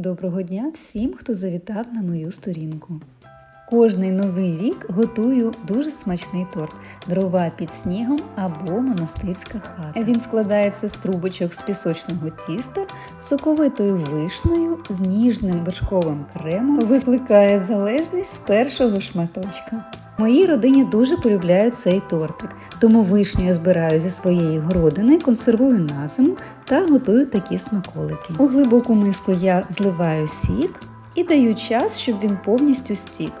Доброго дня всім, хто завітав на мою сторінку. Кожний новий рік готую дуже смачний торт дрова під снігом або монастирська хата. Він складається з трубочок з пісочного тіста, соковитою вишнею, з ніжним вершковим кремом, викликає залежність з першого шматочка. Моїй родині дуже полюбляють цей тортик, тому вишню я збираю зі своєї городини, консервую на зиму та готую такі смаколики. У глибоку миску я зливаю сік і даю час, щоб він повністю стік.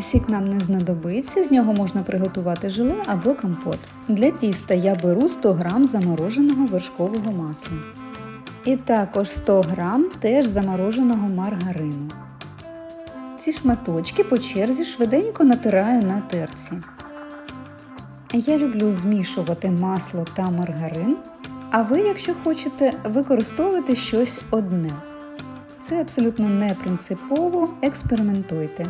Сік нам не знадобиться, з нього можна приготувати желе або компот. Для тіста я беру 100 г замороженого вершкового масла. І також 100 г теж замороженого маргарину. Ці шматочки по черзі швиденько натираю на терці. Я люблю змішувати масло та маргарин, а ви, якщо хочете, використовувати щось одне. Це абсолютно не принципово, експериментуйте.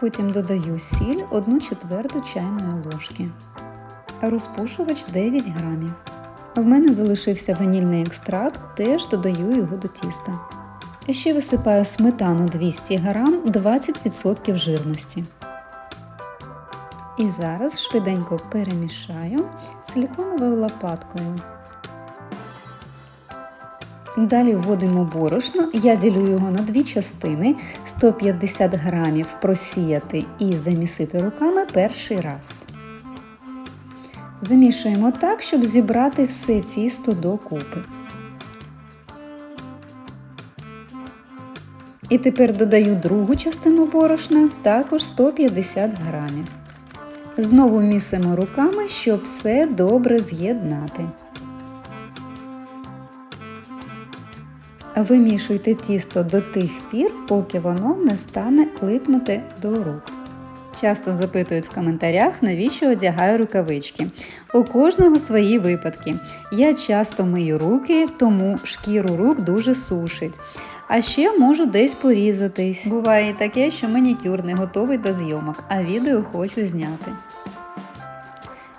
Потім додаю сіль 1 четверту чайної ложки. Розпушувач 9 грамів. В мене залишився ванільний екстракт, теж додаю його до тіста. Ще висипаю сметану 200 г 20% жирності. І зараз швиденько перемішаю силіконовою лопаткою. Далі вводимо борошно, я ділю його на дві частини 150 грамів просіяти і замісити руками перший раз. Замішуємо так, щоб зібрати все тісто докупи. І тепер додаю другу частину борошна, також 150 грамів. Знову місимо руками, щоб все добре з'єднати. Вимішуйте тісто до тих пір, поки воно не стане липнути до рук. Часто запитують в коментарях, навіщо одягаю рукавички. У кожного свої випадки. Я часто мию руки, тому шкіру рук дуже сушить. А ще можу десь порізатись. Буває і таке, що манікюр не готовий до зйомок, а відео хочу зняти.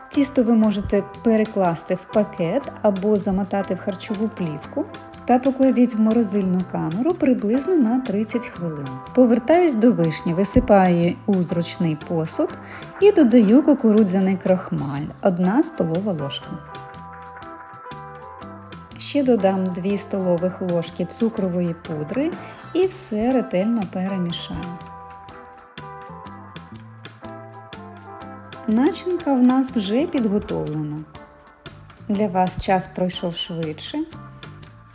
Тісто ви можете перекласти в пакет або замотати в харчову плівку та покладіть в морозильну камеру приблизно на 30 хвилин. Повертаюсь до вишні, висипаю її у зручний посуд і додаю кукурудзяний крахмаль 1 столова ложка. Ще додам 2 столових ложки цукрової пудри і все ретельно перемішаю. Начинка в нас вже підготовлена. Для вас час пройшов швидше.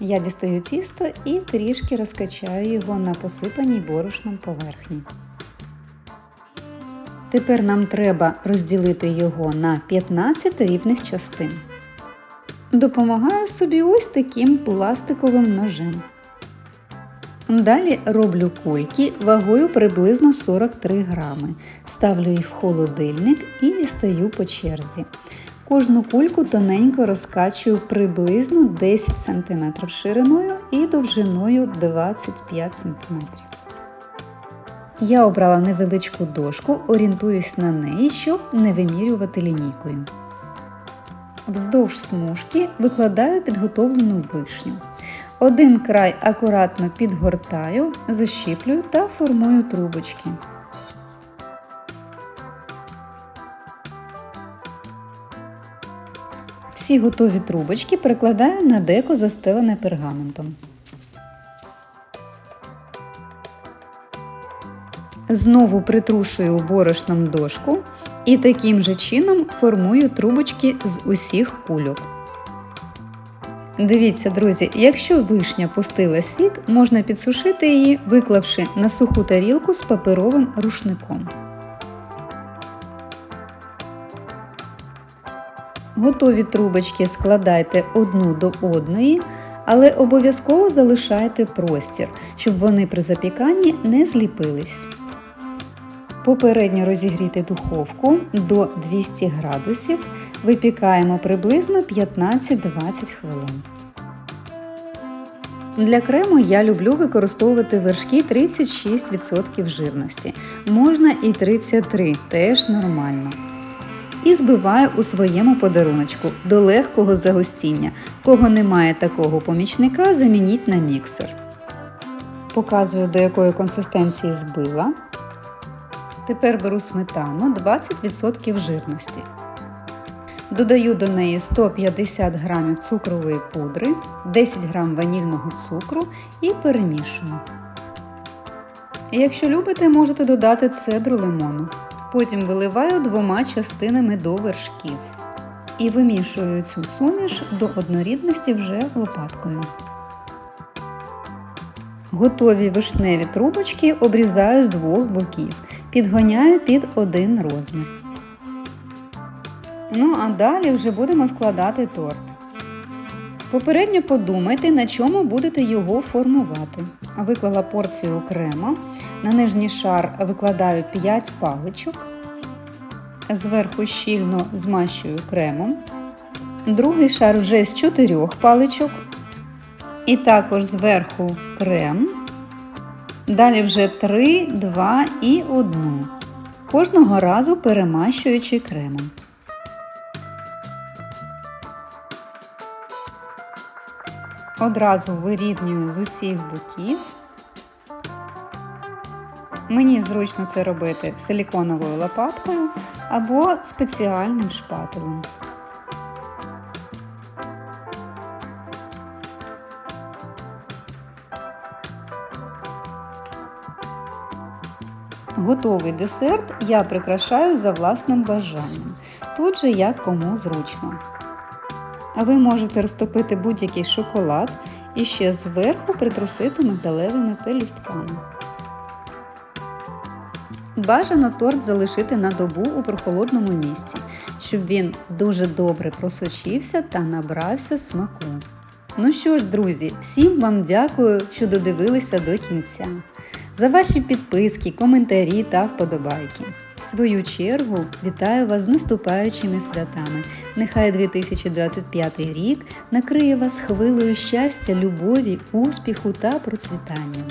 Я дістаю тісто і трішки розкачаю його на посипаній борошном поверхні. Тепер нам треба розділити його на 15 рівних частин. Допомагаю собі ось таким пластиковим ножем. Далі роблю кульки вагою приблизно 43 грами. Ставлю їх в холодильник і дістаю по черзі. Кожну кульку тоненько розкачую приблизно 10 см шириною і довжиною 25 см. Я обрала невеличку дошку, орієнтуюсь на неї, щоб не вимірювати лінійкою. Вздовж смужки викладаю підготовлену вишню. Один край акуратно підгортаю, защіплюю та формую трубочки. Всі готові трубочки прикладаю на деко застелене пергаментом. Знову притрушую борошном дошку і таким же чином формую трубочки з усіх кульок. Дивіться, друзі, якщо вишня пустила сік, можна підсушити її, виклавши на суху тарілку з паперовим рушником. Готові трубочки складайте одну до одної, але обов'язково залишайте простір, щоб вони при запіканні не зліпились. Попередньо розігріти духовку до 200 градусів, випікаємо приблизно 15-20 хвилин. Для крему я люблю використовувати вершки 36% жирності. Можна і 33, теж нормально. І збиваю у своєму подаруночку до легкого загустіння. Кого немає такого помічника, замініть на міксер. Показую, до якої консистенції збила. Тепер беру сметану 20% жирності. Додаю до неї 150 г цукрової пудри, 10 г ванільного цукру і перемішую. Якщо любите, можете додати цедру лимону. Потім виливаю двома частинами до вершків. І вимішую цю суміш до однорідності вже лопаткою. Готові вишневі трубочки обрізаю з двох боків. Підгоняю під один розмір. Ну а далі вже будемо складати торт. Попередньо подумайте, на чому будете його формувати. Виклала порцію крема, на нижній шар викладаю 5 паличок, зверху щільно змащую кремом, другий шар вже з 4 паличок, і також зверху крем, далі вже 3, 2 і 1, кожного разу перемащуючи кремом. Одразу вирівнюю з усіх боків. Мені зручно це робити силіконовою лопаткою або спеціальним шпателем. Готовий десерт я прикрашаю за власним бажанням. Тут же як кому зручно. Ви можете розтопити будь-який шоколад і ще зверху притрусити мигдалевими пелюстками. Бажано торт залишити на добу у прохолодному місці, щоб він дуже добре просочився та набрався смаку. Ну що ж, друзі, всім вам дякую, що додивилися до кінця. За ваші підписки, коментарі та вподобайки. Свою чергу вітаю вас з наступаючими святами. Нехай 2025 рік накриє вас хвилею щастя, любові, успіху та процвітання.